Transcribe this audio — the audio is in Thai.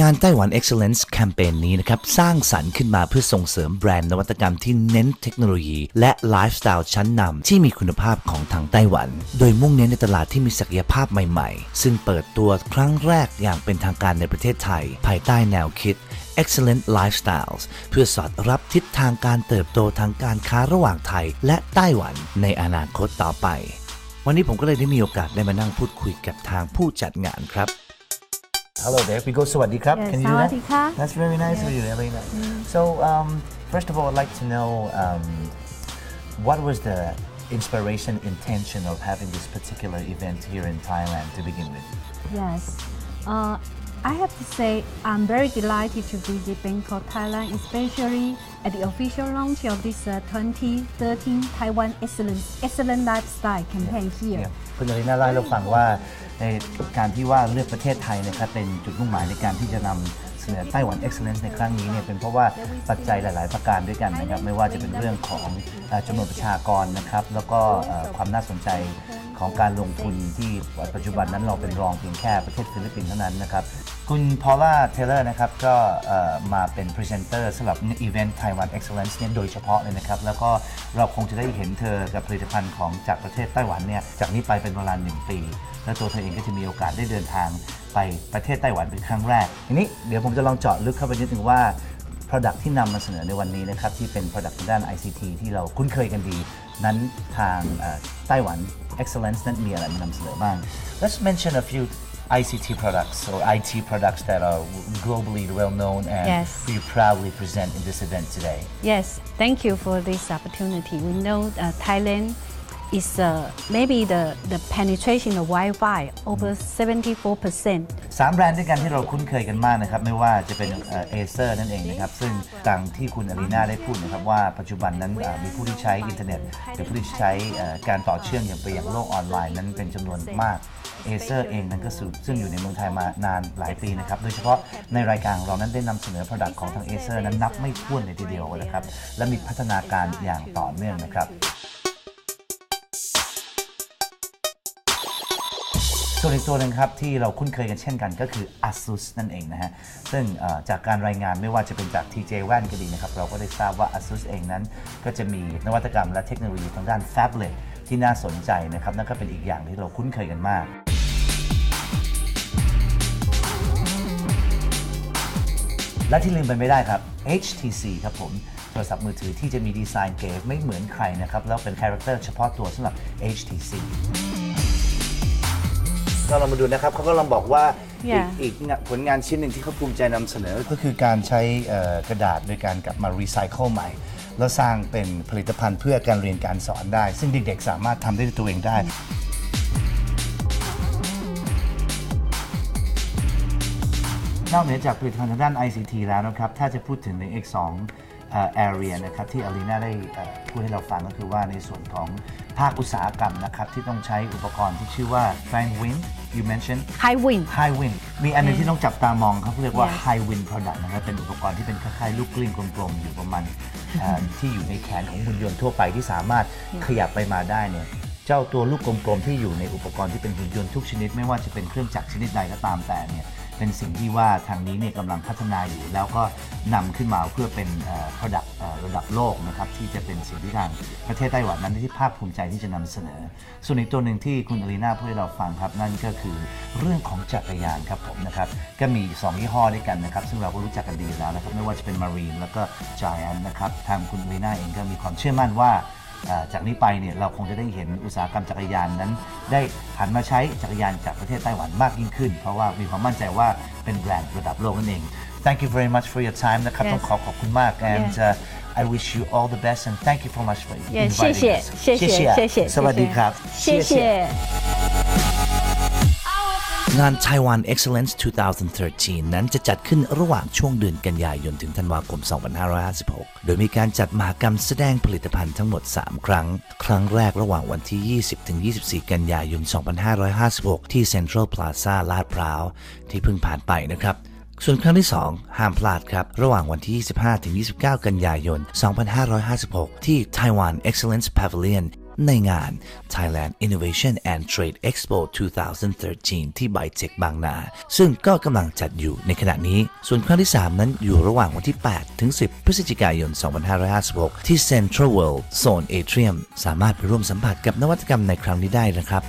งานไต้หวัน Excellence Campaign นี้นะครับ สร้างสรรค์ขึ้นมาเพื่อส่งเสริมแบรนด์นวัตกรรมที่เน้นเทคโนโลยี และไลฟ์สไตล์ชั้นนำที่มีคุณภาพของทางไต้หวัน โดยมุ่งเน้นในตลาดที่มีศักยภาพใหม่ๆ ซึ่งเปิดตัวครั้งแรกอย่างเป็นทางการในประเทศไทย ภายใต้แนวคิด Excellent Lifestyles เพื่อสอดรับทิศทางการเติบโตทางการค้าระหว่างไทย และไต้หวันในอนาคตต่อไป วันนี้ผมก็เลยได้มีโอกาสได้มานั่งพูดคุยกับทางผู้จัดงานครับ hello there we go Sawadika. yes, can you do that that's very nice yes. of you Elena mm. Mm-hmm. so um, first of all I'd like to know um, what was the inspiration intention of having this particular event here in Thailand to begin with yes uh, I have to say I'm very delighted to visit Bangkok, Thailand, especially at the official launch of this uh, 2013 Taiwan Excellence Excellent Lifestyle campaign here. เนี่ยคุณอรินาเล่าให้เราฟังว่าในการที่ว่าเลือกประเทศไทยนะครับเป็นจุดมุ่งหมายในการที่จะนำเสนอไต้หวัน Excellence ในครั้งนี้เนี่ยเป็นเพราะว่าปัจจัยหลาย ๆ ประการด้วยกันนะครับไม่ว่าจะเป็นเรื่องของเอ่อจำนวนประชากรนะครับแล้วก็เอ่อความน่าสนใจ ของการลงทุนที่ปัจจุบันนั้นเราเป็นรองเพียงแค่ประเทศฟิลิปปินส์เท่านั้นนะครับ คุณพอล่าเทเลอร์นะครับก็มาเป็นพรีเซนเตอร์สำหรับอีเวนต์ไต้หวัน Excellence เนี่ยโดยเฉพาะเลยนะครับ แล้วก็เราคงจะได้เห็นเธอกับผลิตภัณฑ์ของจากประเทศไต้หวันเนี่ยจากนี้ไปเป็นเวลาหนึ่งปี และตัวเธอเองก็จะมีโอกาสได้เดินทางไปประเทศไต้หวันเป็นครั้งแรกทีนี้เดี๋ยวผมจะลองเจาะลึกเข้าไปนิดนึงว่า Product ที่นำมาเสนอในวันนี้นะครับที่เป็น Product ด้าน ICT ที่เราคุ้นเคยกันดี นั้นทางไต้หวัน Excellence นั้นมีอะไรมานำเสนอบ้าง Let's mention a few ICT products or IT products that are globally well known and Yes. you proudly present in this event today. Yes, thank you for this opportunity. We know uh, Thailand is uh, maybe the, the penetration of Wi-Fi over 74%. สามแบรนด์ด้วยกันที่เราคุ้นเคยกันมากนะครับ ไม่ว่าจะเป็นเอเซอร์นั่นเองนะครับ ซึ่งดังที่คุณอลีนาได้พูดนะครับ ว่าปัจจุบันนั้นเอ่อมีผู้ที่ใช้อินเทอร์เน็ตหรือผู้ที่ใช้เอ่อการต่อเชื่อมอย่างไปอยังโลกออนไลน์นั้นเป็นจำนวนมากเอเซอร์เองนั้นก็ซึ่ซึ่งอยู่ในเมืองไทยมานานหลายปีนะครับ โดยเฉพาะในรายการของเรานั้นได้นำเสนอ Product ของทางเอเซอร์นั้นนับไม่ถ้วนเลยทีเดียวนะครับและมีพัฒนาการอย่างต่อเนื่องนะครับ ส่วนอีกตัวหนึ่งครับที่เราคุ้นเคยกันเช่นกันก็คือ ASUS นั่นเองนะฮะ ซึ่งจากการรายงานไม่ว่าจะเป็นจาก TJ แว่นก็ดีนะครับ เราก็ได้ทราบว่า ASUS เองนั้น ก็จะมีนวัตกรรมและเทคโนโลยีทางด้าน Phablet ที่น่าสนใจนะครับ นั่นก็เป็นอีกอย่างที่เราคุ้นเคยกันมากและที่ลืมไปไม่ได้ครับ HTC ครับผม โทรศัพท์มือถือที่จะมีดีไซน์เก๋ไม่เหมือนใครนะครับ แล้วเป็นคาแรคเตอร์เฉพาะตัวสำหรับ HTC ก็ลองมาดูนะครับเขาก็ลองบอกว่าอีก Yeah. อีกงานผลงานชิ้นหนึ่งที่เขาภูมิใจนำเสนอ ก็คือการใช้เอ่อกระดาษโดยการกลับมารีไซเคิลใหม่ แล้วสร้างเป็นผลิตภัณฑ์เพื่อการเรียนการสอนได้ ซึ่งเด็กๆ สามารถทำได้ด้วยตัวเองได้ นอกเหนือจากผลิตภัณฑ์ทางด้าน ICT แล้วนะครับ ถ้าจะพูดถึงใน X2 เอ่อ area นะครับที่อลีนาได้เอ่อพูดให้เราฟังก็คือว่าในส่วนของภาคอุตสาหกรรมนะครับที่ต้องใช้อุปกรณ์ที่ชื่อว่า Fine Wind you mentioned High wind. High Wind มีอันหนึงที่ต้องจับตามองเขาเรียกว่า Yes. High Wind Product นะครับเป็นอุปกรณ์ที่เป็นคล้ายๆลูกกลิ้งกลมๆ อยู่ประมาณเอ่อที่อยู่ในแขนของหุ่นยนต์ทั่วไปที่สามารถขยับไปมาได้เนี่ยเจ้าตัวลูกกลมๆ ที่อยู่ในอุปกรณ์ที่เป็นหุ่นยนต์ทุกชนิด ไม่ว่าจะเป็นเครื่องจักรชนิดใดก็ตามแต่เนี่ย เป็นสิ่งที่ว่าทางนี้เนี่ยกำลังพัฒนาอยู่ แล้วก็นำขึ้นมาเพื่อเป็นเอ่อ product เอ่อระดับโลกนะครับที่จะเป็นสิ่งที่ทางประเทศไต้หวันนั้นที่ภาคภูมิใจที่จะนำเสนอ ส่วนอีกตัวหนึ่งที่คุณอลีนาพูดให้เราฟังครับ นั่นก็คือเรื่องของจักรยานครับผมนะครับก็มี 2 ยี่ห้อด้วยกันนะครับซึ่งเราก็รู้จักกันดีแล้วนะครับไม่ว่าจะเป็น Marine แล้วก็ Giant นะครับทางคุณอลีนาเองก็มีความเชื่อมั่นว่า อ่อจากนี้ไปเนี่ยเราคงจะได้เห็นอุตสาหกรรมจักรยานนั้น ได้หันมาใช้จักรยานจากประเทศไต้หวันมากยิ่งขึ้น เพราะว่ามีความมั่นใจว่าเป็นแบรนด์ระดับโลกนั่นเอง Thank you very much for your time นะครับ Yes. ต้องขอขอบคุณมาก and Yes. uh, I wish you all the best and thank you so much for Yes, inviting 谢谢 us 谢谢谢谢สวัสดีครับ 谢谢。 งาน Taiwan Excellence 2013 นั้นจะจัดขึ้นระหว่างช่วงเดือนกันยายนถึงธันวาคม 2556 โดยมีการจัดมหกรรมแสดงผลิตภัณฑ์ทั้งหมด 3 ครั้ง ครั้งแรกระหว่างวันที่ 20-24 กันยายน 2556 ที่ Central Plaza ลาดพร้าว ที่เพิ่งผ่านไปนะครับส่วนครั้งที่ 2 ห้ามพลาดครับ ระหว่างวันที่ 25-29 กันยายน 2556 ที่ Taiwan Excellence Pavilion ในงาน Thailand Innovation and Trade Expo 2013 ที่ไบเทคบางนา ซึ่งก็กำลังจัดอยู่ในขณะนี้ ส่วนครั้งที่ 3 นั้นอยู่ระหว่างวันที่ 8 ถึง 10 พฤศจิกายน 2556 ที่ Central World Zone Atrium สามารถไปร่วมสัมผัสกับนวัตกรรมในครั้งนี้ได้นะครับ